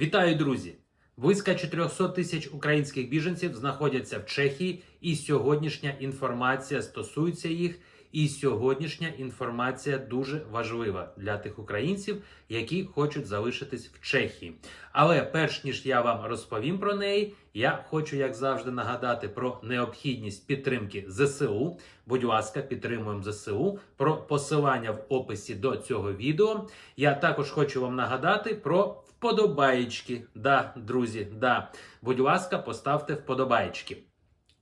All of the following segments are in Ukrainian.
Вітаю, друзі! Близько 400 тисяч українських біженців знаходяться в Чехії, і сьогоднішня інформація стосується їх. І сьогоднішня інформація дуже важлива для тих українців, які хочуть залишитись в Чехії. Але перш ніж я вам розповім про неї, я хочу, як завжди, нагадати про необхідність підтримки ЗСУ. Будь ласка, підтримуємо ЗСУ. Про посилання в описі до цього відео. Я також хочу вам нагадати про вподобаєчки. Да, друзі, да. Будь ласка, поставте вподобаєчки.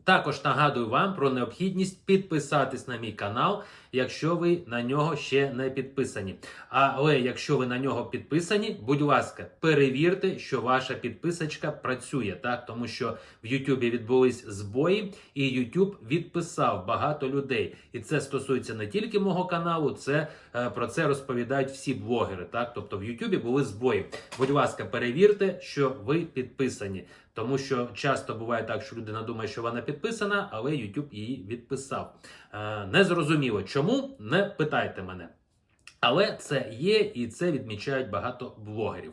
Також нагадую вам про необхідність підписатись на мій канал, якщо ви на нього ще не підписані. Але якщо ви на нього підписані, будь ласка, перевірте, що ваша підписочка працює, так тому що в Ютубі відбулись збої, і Ютуб відписав багато людей. І це стосується не тільки мого каналу, це е, про це розповідають всі блогери. Так, тобто в Ютубі були збої. Будь ласка, перевірте, що ви підписані. Тому що часто буває так, що людина думає, що вона підписана, але YouTube її відписав. Е, Незрозуміло чому, не питайте мене. Але це є і це відмічають багато блогерів.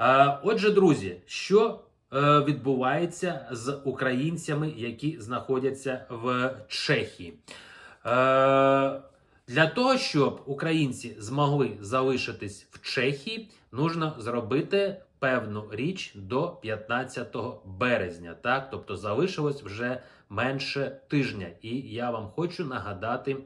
Е, Отже, друзі, що е, відбувається з українцями, які знаходяться в Чехії? Для того, щоб українці змогли залишитись в Чехії, нужно зробити певну річ до 15 березня. Так, тобто залишилось вже менше тижня. І я вам хочу нагадати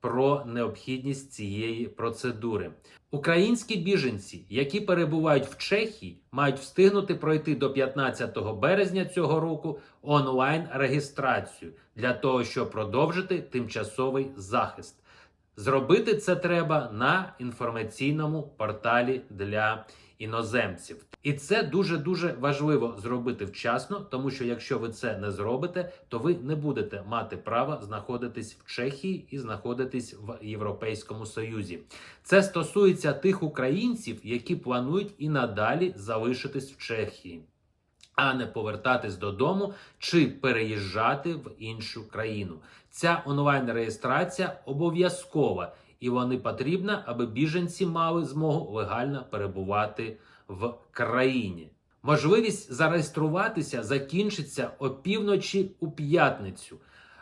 про необхідність цієї процедури. Українські біженці, які перебувають в Чехії, мають встигнути пройти до 15 березня цього року онлайн реєстрацію для того, щоб продовжити тимчасовий захист. Зробити це треба на інформаційному порталі для іноземців. І це дуже дуже важливо зробити вчасно, тому що якщо ви це не зробите, то ви не будете мати права знаходитись в Чехії і знаходитись в Європейському Союзі. Це стосується тих українців, які планують і надалі залишитись в Чехії. А не повертатись додому чи переїжджати в іншу країну. Ця онлайн реєстрація обов'язкова і вони потрібні, аби біженці мали змогу легально перебувати в країні. Можливість зареєструватися закінчиться опівночі у п'ятницю.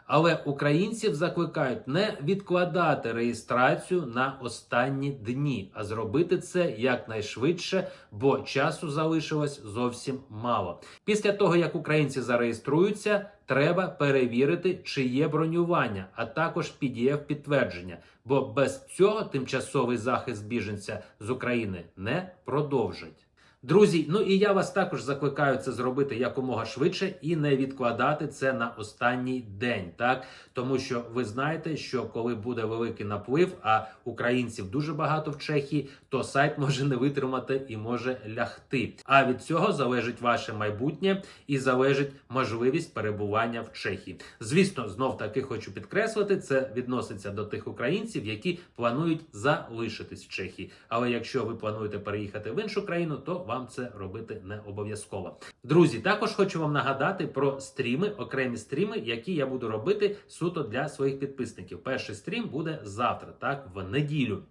Але українців закликають не відкладати реєстрацію на останні дні, а зробити це якнайшвидше, бо часу залишилось зовсім мало. Після того як українці зареєструються, треба перевірити, чи є бронювання, а також pdf підтвердження. Бо без цього тимчасовий захист біженця з України не продовжить. Друзі, ну і я вас також закликаю це зробити якомога швидше і не відкладати це на останній день, так тому що ви знаєте, що коли буде великий наплив, а українців дуже багато в Чехії, то сайт може не витримати і може лягти. А від цього залежить ваше майбутнє і залежить можливість перебування в Чехії. Звісно, знов таки хочу підкреслити, це відноситься до тих українців, які планують залишитись в Чехії. Але якщо ви плануєте переїхати в іншу країну, то це робити не обов'язково. Друзі, також хочу вам нагадати про стріми, окремі стріми, які я буду робити суто для своїх підписників. Перший стрім буде завтра, так в неділю.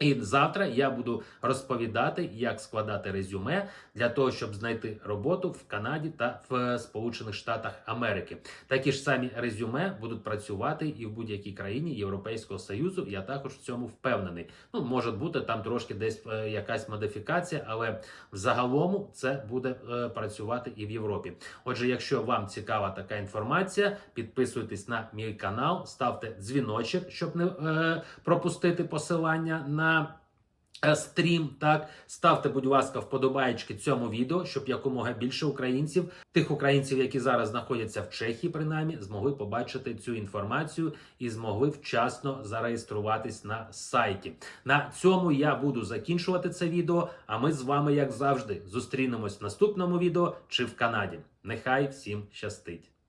І завтра я буду розповідати, як складати резюме для того, щоб знайти роботу в Канаді та в Сполучених Штатах Америки. Такі ж самі резюме будуть працювати і в будь-якій країні Європейського союзу. Я також в цьому впевнений. Ну може бути там трошки десь е, якась модифікація, але в загалому це буде е, працювати і в Європі. Отже, якщо вам цікава така інформація, підписуйтесь на мій канал, ставте дзвіночок, щоб не е, пропустити посилання на. Е, Стрім, так ставте, будь ласка, вподобаєчки цьому відео, щоб якомога більше українців, тих українців, які зараз знаходяться в Чехії, принаймні, змогли побачити цю інформацію і змогли вчасно зареєструватись на сайті. На цьому я буду закінчувати це відео. А ми з вами, як завжди, зустрінемось в наступному відео чи в Канаді. Нехай всім щастить!